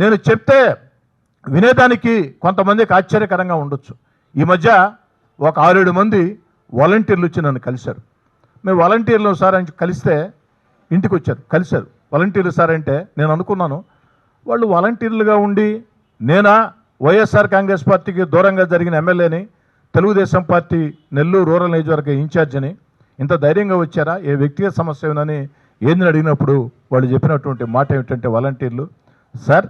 నేను చెప్తే వినేదానికి కొంతమందికి ఆశ్చర్యకరంగా ఉండొచ్చు. ఈ మధ్య ఒక ఆరేడు మంది వాలంటీర్లు వచ్చి నన్ను కలిశారు. మేము వాలంటీర్లు సార్ అని కలిస్తే ఇంటికి వచ్చారు కలిశారు. వాలంటీర్లు సార్ అంటే నేను అనుకున్నాను వాళ్ళు వాలంటీర్లుగా ఉండి నేనా వైఎస్ఆర్ కాంగ్రెస్ పార్టీకి దూరంగా జరిగిన ఎమ్మెల్యేని తెలుగుదేశం పార్టీ నెల్లూరు రూరల్ నియోజకవర్గ ఇన్ఛార్జిని ఇంత ధైర్యంగా వచ్చారా? ఏ వ్యక్తిగత సమస్య ఉందని ఏందని అడిగినప్పుడు వాళ్ళు చెప్పినటువంటి మాట ఏమిటంటే వాలంటీర్లు సార్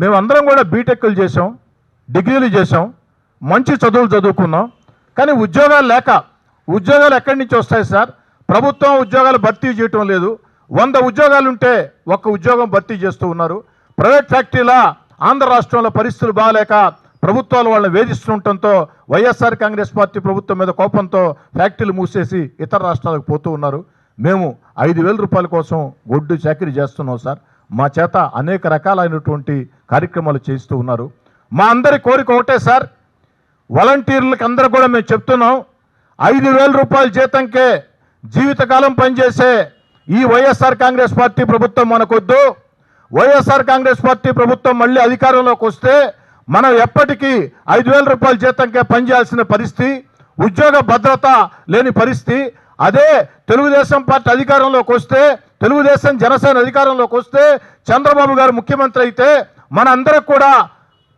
మేమందరం కూడా బీటెక్లు చేసాం డిగ్రీలు చేసాం మంచి చదువులు చదువుకున్నాం. కానీ ఉద్యోగాలు లేక ఉద్యోగాలు ఎక్కడి నుంచి వస్తాయి సార్? ప్రభుత్వం ఉద్యోగాలు భర్తీ చేయటం లేదు. వంద ఉద్యోగాలు ఉంటే ఒక్క ఉద్యోగం భర్తీ చేస్తూ ఉన్నారు. ప్రైవేట్ ఫ్యాక్టరీల ఆంధ్ర రాష్ట్రంలో పరిస్థితులు బాగాలేక ప్రభుత్వాలు వాళ్ళని వేధిస్తుండటంతో వైఎస్ఆర్ కాంగ్రెస్ పార్టీ ప్రభుత్వం మీద కోపంతో ఫ్యాక్టరీలు మూసేసి ఇతర రాష్ట్రాలకు పోతూ ఉన్నారు. మేము ఐదు వేల రూపాయల కోసం గొడ్డు చాకరీ చేస్తున్నాం సార్. మా చేత అనేక రకాలైనటువంటి కార్యక్రమాలు చేస్తూ ఉన్నారు. మా అందరి కోరిక ఒకటే సార్. వాలంటీర్లకు అందరూ కూడా మేము చెప్తున్నాం. ఐదు వేల రూపాయల జీతంకే జీవితకాలం పనిచేసే ఈ వైఎస్ఆర్ కాంగ్రెస్ పార్టీ ప్రభుత్వం మనకొద్దు. వైఎస్ఆర్ కాంగ్రెస్ పార్టీ ప్రభుత్వం మళ్ళీ అధికారంలోకి వస్తే మనం ఎప్పటికీ ఐదు వేల రూపాయల జీతంకే పనిచేయాల్సిన పరిస్థితి ఉద్యోగ భద్రత లేని పరిస్థితి అదే తెలుగుదేశం పార్టీ అధికారంలోకి వస్తే తెలుగుదేశం జనసేన అధికారంలోకి వస్తే చంద్రబాబు గారు ముఖ్యమంత్రి అయితే మనందరికి కూడా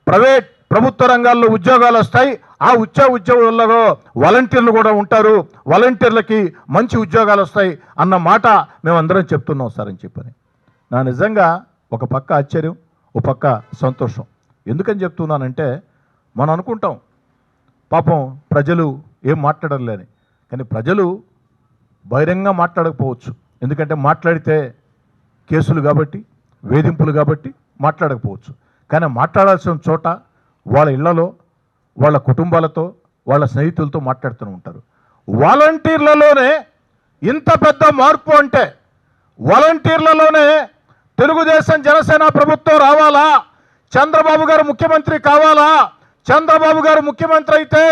ప్రైవేట్ ప్రభుత్వ రంగాల్లో ఉద్యోగాలు వస్తాయి. ఆ ఉద్యోగ ఉద్యోగులలో వాలంటీర్లు కూడా ఉంటారు. వాలంటీర్లకి మంచి ఉద్యోగాలు వస్తాయి అన్న మాట మేమందరం చెప్తున్నాం సార్ అని చెప్పని. నా నిజంగా ఒక పక్క ఆశ్చర్యం ఒక పక్క సంతోషం. ఎందుకని చెప్తున్నానంటే మనం అనుకుంటాం పాపం ప్రజలు ఏం మాట్లాడలేని కానీ ప్రజలు బహిరంగంగా మాట్లాడకపోవచ్చు. ఎందుకంటే మాట్లాడితే కేసులు కాబట్టి వేధింపులు కాబట్టి మాట్లాడకపోవచ్చు. కానీ మాట్లాడాల్సిన చోట వాళ్ళ ఇళ్ళలో వాళ్ళ కుటుంబాలతో వాళ్ళ స్నేహితులతో మాట్లాడుతూ ఉంటారు. వాలంటీర్లలోనే ఇంత పెద్ద మార్పు అంటే వాలంటీర్లలోనే తెలుగుదేశం జనసేన ప్రభుత్వం రావాలా? చంద్రబాబు గారు ముఖ్యమంత్రి కావాలా? చంద్రబాబు గారు ముఖ్యమంత్రి అయితే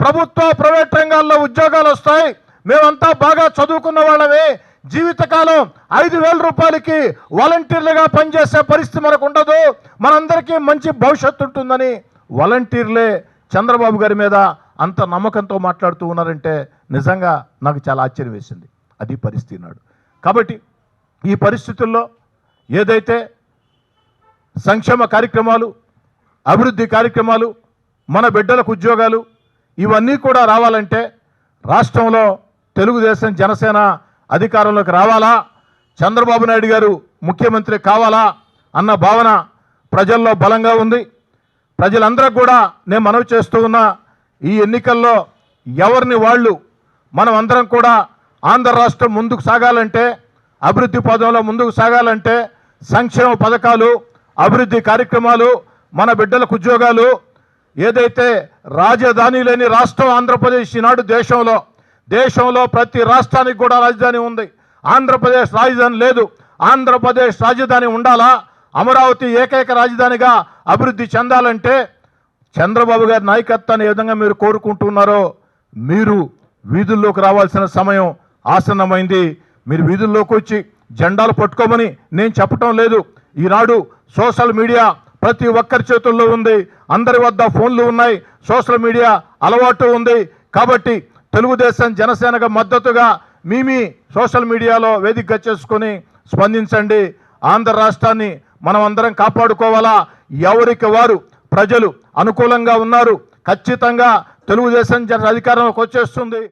ప్రభుత్వ ప్రైవేట్ రంగాల్లో ఉద్యోగాలు వస్తాయి. మేమంతా బాగా చదువుకున్న వాళ్ళమే. జీవితకాలం ఐదు వేల రూపాయలకి వాలంటీర్లుగా పనిచేసే పరిస్థితి మనకు ఉండదు. మనందరికీ మంచి భవిష్యత్తు ఉంటుందని వాలంటీర్లే చంద్రబాబు గారి మీద అంత నమ్మకంతో మాట్లాడుతూ ఉన్నారంటే నిజంగా నాకు చాలా ఆశ్చర్యం వేసింది. అది పరిస్థితి నాడు. కాబట్టి ఈ పరిస్థితుల్లో ఏదైతే సంక్షేమ కార్యక్రమాలు అభివృద్ధి కార్యక్రమాలు మన బిడ్డలకు ఉద్యోగాలు ఇవన్నీ కూడా రావాలంటే రాష్ట్రంలో తెలుగుదేశం జనసేన అధికారంలోకి రావాలా? చంద్రబాబు నాయుడు గారు ముఖ్యమంత్రి కావాలా? అన్న భావన ప్రజల్లో బలంగా ఉంది. ప్రజలందరూ కూడా నేను మనవి చేస్తూ ఉన్న ఈ ఎన్నికల్లో ఎవరిని వాళ్ళు మనం అందరం కూడా ఆంధ్ర రాష్ట్రం ముందుకు సాగాలంటే అభివృద్ధి పదంలో ముందుకు సాగాలంటే సంక్షేమ పథకాలు అభివృద్ధి కార్యక్రమాలు మన బిడ్డలకు ఉద్యోగాలు ఏదైతే రాజధాని లేని రాష్ట్రం ఆంధ్రప్రదేశ్ ఈనాడు దేశంలో దేశంలో ప్రతి రాష్ట్రానికి కూడా రాజధాని ఉంది. ఆంధ్రప్రదేశ్ రాజధాని లేదు. ఆంధ్రప్రదేశ్ రాజధాని ఉండాలా? అమరావతి ఏకైక రాజధానిగా అభివృద్ధి చెందాలంటే చంద్రబాబు గారి నాయకత్వాన్ని ఏ విధంగా మీరు కోరుకుంటున్నారో మీరు వీధుల్లోకి రావాల్సిన సమయం ఆసన్నమైంది. మీరు వీధుల్లోకి వచ్చి జెండాలు పట్టుకోమని నేను చెప్పటం లేదు. ఈనాడు సోషల్ మీడియా ప్రతి ఒక్కరి చేతుల్లో ఉంది. అందరి వద్ద ఫోన్లు ఉన్నాయి. సోషల్ మీడియా అలవాటు ఉంది. కాబట్టి తెలుగుదేశం జనసేనకు మద్దతుగా మీ మీ సోషల్ మీడియాలో వేదిక చేసుకొని స్పందించండి. ఆంధ్ర రాష్ట్రాన్ని మనం అందరం కాపాడుకోవాలా? ఎవరికి వారు? ప్రజలు అనుకూలంగా ఉన్నారు. ఖచ్చితంగా తెలుగుదేశం జన అధికారంలోకి వచ్చేస్తుంది.